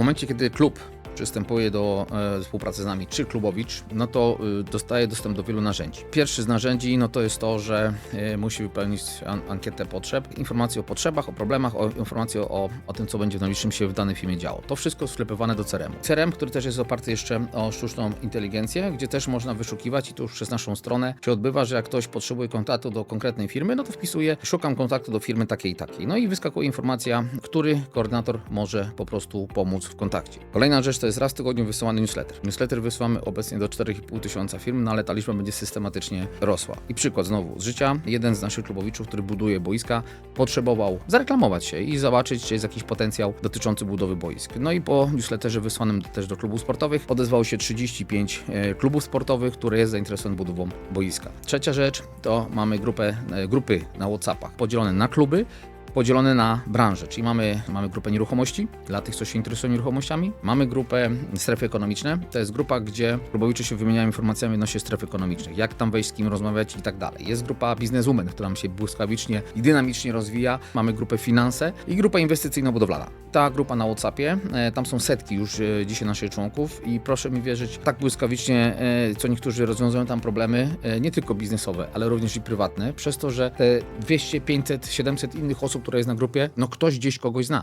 momencie, kiedy klub przystępuje do e, współpracy z nami, czy klubowicz, no to y, dostaje dostęp do wielu narzędzi. Pierwszy z narzędzi no to jest to, że y, musi wypełnić an ankietę potrzeb, informacje o potrzebach, o problemach, o informacje o, o tym, co będzie w najbliższym się w danej firmie działo. To wszystko jest wklepywane do CRM. CRM, który też jest oparty jeszcze o sztuczną inteligencję, gdzie też można wyszukiwać i to już przez naszą stronę się odbywa, że jak ktoś potrzebuje kontaktu do konkretnej firmy, no to wpisuje, szukam kontaktu do firmy takiej i takiej. No i wyskakuje informacja, który koordynator może po prostu pomóc w kontakcie. Kolejna rzecz to jest raz w tygodniu wysyłany newsletter. Newsletter wysyłamy obecnie do 4,5 tysiąca firm, no ale ta liczba będzie systematycznie rosła. I przykład znowu z życia. Jeden z naszych klubowiczów, który buduje boiska, potrzebował zareklamować się i zobaczyć, czy jest jakiś potencjał dotyczący budowy boisk. No i po newsletterze wysłanym też do klubów sportowych odezwało się 35 e, klubów sportowych, które jest zainteresowane budową boiska. Trzecia rzecz to mamy grupę, e, grupy na WhatsAppach podzielone na kluby, podzielone na branże, czyli mamy, mamy grupę nieruchomości dla tych, co się interesują nieruchomościami, mamy grupę strefy ekonomiczne, to jest grupa, gdzie klubowicze się wymieniają informacjami odnośnie stref ekonomicznych, jak tam wejść, z kim rozmawiać i tak dalej. Jest grupa bizneswomen, która nam się błyskawicznie i dynamicznie rozwija, mamy grupę finanse i grupa inwestycyjno-budowlana. Ta grupa na Whatsappie, e, tam są setki już e, dzisiaj naszych członków i proszę mi wierzyć, tak błyskawicznie, e, co niektórzy rozwiązują tam problemy, nie tylko biznesowe, ale również i prywatne, przez to, że te 200, 500, 700 innych osób, które jest na grupie, no ktoś gdzieś kogoś zna.